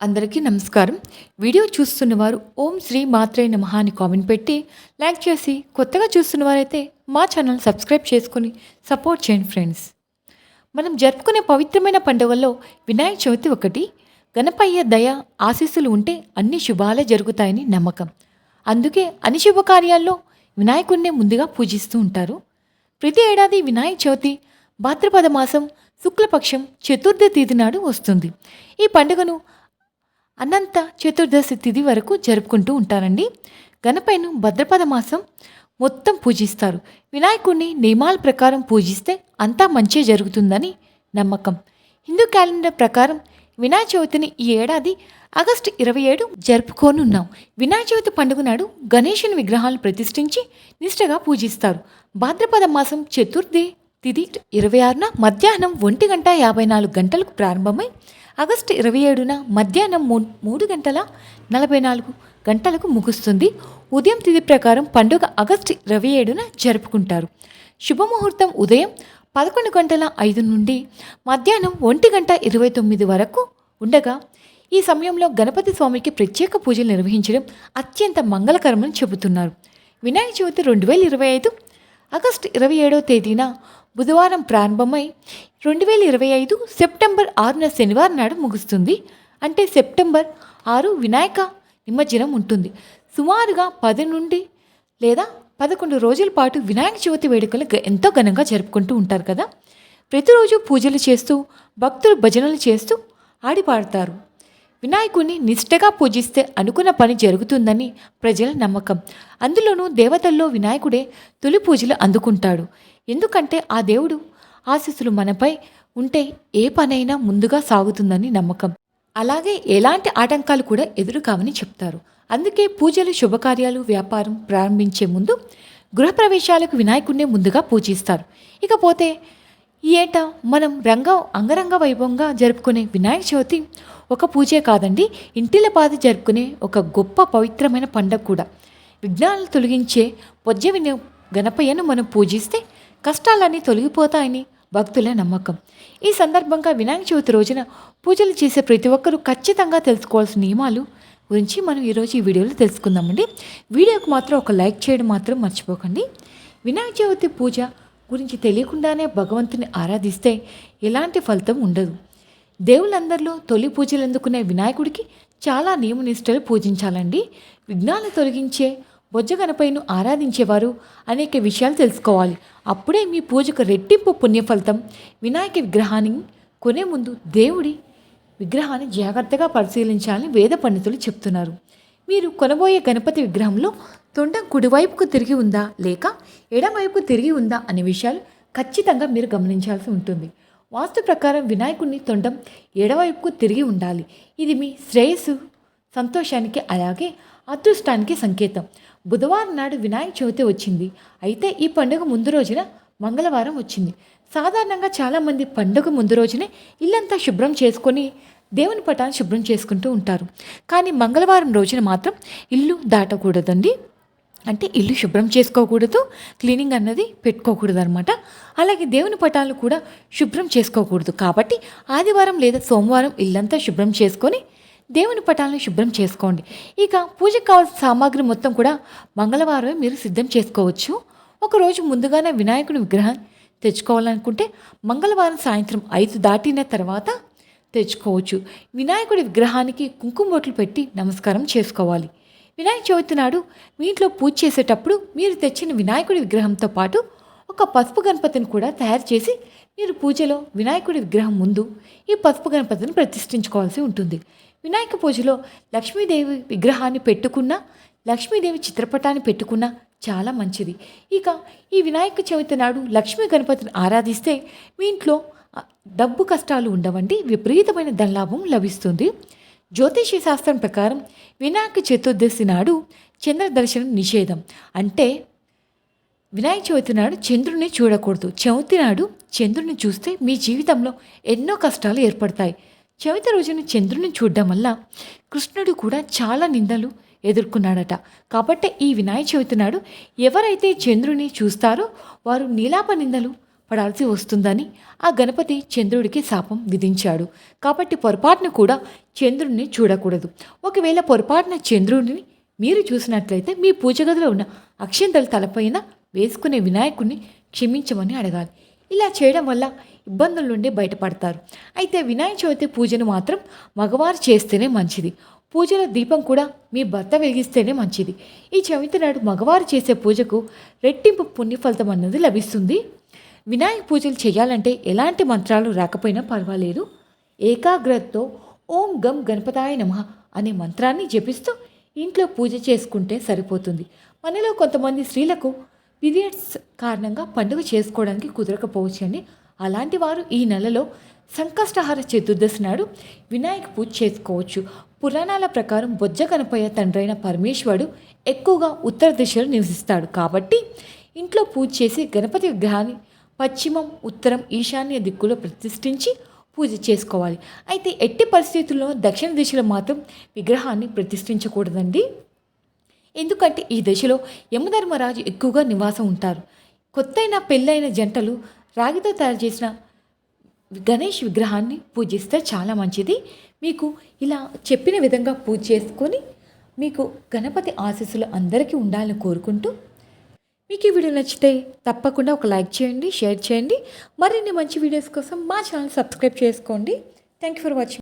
అందరికీ నమస్కారం. వీడియో చూస్తున్న వారు ఓం శ్రీ మాత్రే నమః అని కామెంట్ పెట్టి లైక్ చేసి కొత్తగా చూస్తున్న వారైతే మా ఛానల్ సబ్స్క్రైబ్ చేసుకొని సపోర్ట్ చేయండి ఫ్రెండ్స్. మనం జరుపుకునే పవిత్రమైన పండుగల్లో వినాయక చవితి ఒకటి గణపయ్య దయ ఆశీస్సులు ఉంటే అన్ని శుభాలే జరుగుతాయని నమ్మకం. అందుకే అన్ని శుభకార్యాల్లో వినాయకుడినే ముందుగా పూజిస్తూ ఉంటారు. ప్రతి ఏడాది వినాయక చవితి భాద్రపద మాసం శుక్లపక్షం చతుర్థ తీతి నాడు వస్తుంది. ఈ పండుగను అనంత చతుర్దశి తిథి వరకు జరుపుకుంటూ ఉంటారండి. గణపైను భద్రపద మాసం మొత్తం పూజిస్తారు. వినాయకుడిని నియమాల ప్రకారం పూజిస్తే అంతా మంచి జరుగుతుందని నమ్మకం. హిందూ క్యాలెండర్ ప్రకారం వినాయక చవితిని ఈ ఏడాది ఆగస్టు ఇరవై ఏడు జరుపుకోనున్నాం. వినాయక చవితి పండుగ నాడు గణేషుని విగ్రహాలు ప్రతిష్ఠించి నిష్ఠగా పూజిస్తారు. భాద్రపద మాసం చతుర్థి తిథి ఇరవై ఆరున మధ్యాహ్నం ఒంటి గంట యాభై నాలుగు గంటలకు ప్రారంభమై ఆగస్టు ఇరవై ఏడున మధ్యాహ్నం మూ మూడు గంటల నలభై నాలుగు గంటలకు ముగుస్తుంది. ఉదయం తిథి ప్రకారం పండుగ ఆగస్టు ఇరవై ఏడున జరుపుకుంటారు. శుభముహూర్తం ఉదయం పదకొండు గంటల ఐదు నుండి మధ్యాహ్నం ఒంటి గంట ఇరవై తొమ్మిది వరకు ఉండగా ఈ సమయంలో గణపతి స్వామికి ప్రత్యేక పూజలు నిర్వహించడం అత్యంత మంగళకరమని చెబుతున్నారు. వినాయక చవితి రెండు వేల ఇరవై ఐదు ఆగస్టు ఇరవై ఏడవ తేదీన బుధవారం ప్రారంభమై రెండు వేల ఇరవై ఐదు సెప్టెంబర్ ఆరున శనివారం నాడు ముగుస్తుంది. అంటే సెప్టెంబర్ ఆరు వినాయక నిమజ్జనం ఉంటుంది. సుమారుగా పది నుండి లేదా పదకొండు రోజుల పాటు వినాయక చవితి వేడుకలు ఎంతో ఘనంగా జరుపుకుంటూ ఉంటారు కదా. ప్రతిరోజు పూజలు చేస్తూ భక్తులు భజనలు చేస్తూ ఆడి పాడతారు వినాయకుడిని నిష్ఠగా పూజిస్తే అనుకున్న పని జరుగుతుందని ప్రజల నమ్మకం. అందులోనూ దేవతల్లో వినాయకుడే తొలి పూజలు అందుకుంటాడు. ఎందుకంటే ఆ దేవుడు ఆశీస్సులు మనపై ఉంటే ఏ పనైనా ముందుగా సాగుతుందని నమ్మకం. అలాగే ఎలాంటి ఆటంకాలు కూడా ఎదురు కావని చెప్తారు. అందుకే పూజలు శుభకార్యాలు వ్యాపారం ప్రారంభించే ముందు గృహప్రవేశాలకు వినాయకుడినే ముందుగా పూజిస్తారు. ఇకపోతే ఈ ఏటా మనం రంగ అంగరంగ వైభవంగా జరుపుకునే వినాయక చవితి ఒక పూజే కాదండి ఇంటిల పాది జరుపుకునే ఒక గొప్ప పవిత్రమైన పండగ కూడా. విఘ్నాలను తొలగించే పొజ్జ గణపయ్యను మనం పూజిస్తే కష్టాలన్నీ తొలగిపోతాయని భక్తుల నమ్మకం. ఈ సందర్భంగా వినాయక చవితి రోజున పూజలు చేసే ప్రతి ఒక్కరూ ఖచ్చితంగా తెలుసుకోవాల్సిన నియమాలు గురించి మనం ఈరోజు ఈ వీడియోలో తెలుసుకుందామండి. వీడియోకి మాత్రం ఒక లైక్ చేయడం మాత్రం మర్చిపోకండి. వినాయక చవితి పూజ గురించి తెలియకుండానే భగవంతుని ఆరాధిస్తే ఎలాంటి ఫలితం ఉండదు. దేవుళ్ళందరిలో తొలి పూజలు అందుకునే వినాయకుడికి చాలా నియమనిష్టలు పూజించాలండి. విఘ్నాలు తొలగించే బొజ్జ గణపైను ఆరాధించేవారు అనేక విషయాలు తెలుసుకోవాలి. అప్పుడే మీ పూజకు రెట్టింపు పుణ్యఫలితం. వినాయక విగ్రహాన్ని కొనే ముందు దేవుడి విగ్రహాన్ని జాగ్రత్తగా పరిశీలించాలని వేద పండితులు చెప్తున్నారు. మీరు కొనబోయే గణపతి విగ్రహంలో తొండం కుడివైపుకు తిరిగి ఉందా లేక ఎడమవైపుకు తిరిగి ఉందా అనే విషయాలు ఖచ్చితంగా మీరు గమనించాల్సి ఉంటుంది. వాస్తు ప్రకారం వినాయకుడిని తొండం ఎడవైపుకు తిరిగి ఉండాలి. ఇది మీ శ్రేయస్సు సంతోషానికి అలాగే అదృష్టానికి సంకేతం. బుధవారం నాడు వినాయక చవితి వచ్చింది. అయితే ఈ పండుగ ముందు రోజున మంగళవారం వచ్చింది. సాధారణంగా చాలామంది పండుగ ముందు రోజునే ఇల్లంతా శుభ్రం చేసుకొని దేవుని పటాన్ని శుభ్రం చేసుకుంటూ ఉంటారు. కానీ మంగళవారం రోజున మాత్రం ఇల్లు దాటకూడదండి. అంటే ఇల్లు శుభ్రం చేసుకోకూడదు క్లీనింగ్ అన్నది పెట్టుకోకూడదు అనమాట అలాగే దేవుని పటాలు కూడా శుభ్రం చేసుకోకూడదు. కాబట్టి ఆదివారం లేదా సోమవారం ఇల్లంతా శుభ్రం చేసుకొని దేవుని పటాలను శుభ్రం చేసుకోండి. ఇక పూజకు కావాల్సిన సామాగ్రి మొత్తం కూడా మంగళవారమే మీరు సిద్ధం చేసుకోవచ్చు. ఒకరోజు ముందుగానే వినాయకుడి విగ్రహం తెచ్చుకోవాలనుకుంటే మంగళవారం సాయంత్రం ఐదు దాటిన తర్వాత తెచ్చుకోవచ్చు. వినాయకుడి విగ్రహానికి కుంకుమ బొట్లు పెట్టి నమస్కారం చేసుకోవాలి. వినాయక చవితి నాడు మీ ఇంట్లో పూజ చేసేటప్పుడు మీరు తెచ్చిన వినాయకుడి విగ్రహంతో పాటు ఒక పసుపు గణపతిని కూడా తయారు చేసి మీరు పూజలో వినాయకుడి విగ్రహం ముందు ఈ పసుపు గణపతిని ప్రతిష్ఠించుకోవాల్సి ఉంటుంది. వినాయక పూజలో లక్ష్మీదేవి విగ్రహాన్ని పెట్టుకున్నా లక్ష్మీదేవి చిత్రపటాన్ని పెట్టుకున్నా చాలా మంచిది. ఇక ఈ వినాయక చవితి నాడు లక్ష్మీ గణపతిని ఆరాధిస్తే మీ ఇంట్లో డబ్బు కష్టాలు ఉండవండి విపరీతమైన ధనలాభం లభిస్తుంది. జ్యోతిష శాస్త్రం ప్రకారం వినాయక చతుర్దశి నాడు చంద్ర దర్శనం నిషేధం. అంటే వినాయక చవితి నాడు చంద్రుని చూడకూడదు. చవితి నాడు చంద్రుని చూస్తే మీ జీవితంలో ఎన్నో కష్టాలు ఏర్పడతాయి. చవితి రోజున చంద్రుని చూడడం వల్ల కృష్ణుడు కూడా చాలా నిందలు ఎదుర్కొన్నాడట. కాబట్టి ఈ వినాయక చవితి నాడు ఎవరైతే చంద్రుని చూస్తారో వారు నీలాప నిందలు పడాల్సి వస్తుందని ఆ గణపతి చంద్రుడికి శాపం విధించాడు. కాబట్టి పొరపాటున కూడా చంద్రుడిని చూడకూడదు. ఒకవేళ పొరపాటున చంద్రుడిని మీరు చూసినట్లయితే మీ పూజ గదిలో ఉన్న అక్షంతలు తలపైన వేసుకునే వినాయకుడిని క్షమించమని అడగాలి. ఇలా చేయడం వల్ల ఇబ్బందుల నుండి బయటపడతారు. అయితే వినాయక చవితి పూజను మాత్రం మగవారు చేస్తేనే మంచిది. పూజల దీపం కూడా మీ భర్త వెలిగిస్తేనే మంచిది. ఈ చవితి నాడు మగవారు చేసే పూజకు రెట్టింపు పుణ్యఫలితం అన్నది లభిస్తుంది. వినాయక పూజలు చేయాలంటే ఎలాంటి మంత్రాలు రాకపోయినా పర్వాలేదు. ఏకాగ్రతతో ఓం గం గణపతాయ నమః అనే మంత్రాన్ని జపిస్తూ ఇంట్లో పూజ చేసుకుంటే సరిపోతుంది. మనలో కొంతమంది స్త్రీలకు పీరియడ్స్ కారణంగా పండుగ చేసుకోవడానికి కుదరకపోవచ్చండి అలాంటి వారు ఈ నెలలో సంకష్టహార చతుర్దశి నాడు వినాయక పూజ చేసుకోవచ్చు. పురాణాల ప్రకారం బొజ్జ కనపయ్య తండ్రైన పరమేశ్వరుడు ఎక్కువగా ఉత్తర దిశలో నివసిస్తాడు. కాబట్టి ఇంట్లో పూజ చేసి గణపతి విగ్రహాన్ని పశ్చిమం ఉత్తరం ఈశాన్య దిక్కులో ప్రతిష్ఠించి పూజ చేసుకోవాలి. అయితే ఎట్టి పరిస్థితుల్లో దక్షిణ దిశలో మాత్రం విగ్రహాన్ని ప్రతిష్ఠించకూడదండి. ఎందుకంటే ఈ దశలో యమధర్మరాజు ఎక్కువగా నివాసం ఉంటారు. కొత్తైన పెళ్ళైన జంటలు రాగితో తయారు చేసిన గణేష్ విగ్రహాన్ని పూజిస్తే చాలా మంచిది. మీకు ఇలా చెప్పిన విధంగా పూజ చేసుకొని మీకు గణపతి ఆశీస్సులు అందరికీ ఉండాలని కోరుకుంటూ మీకు ఈ వీడియో నచ్చితే తప్పకుండా ఒక లైక్ చేయండి షేర్ చేయండి. మరిన్ని మంచి వీడియోస్ కోసం మా ఛానల్ సబ్స్క్రైబ్ చేసుకోండి. Thank you for watching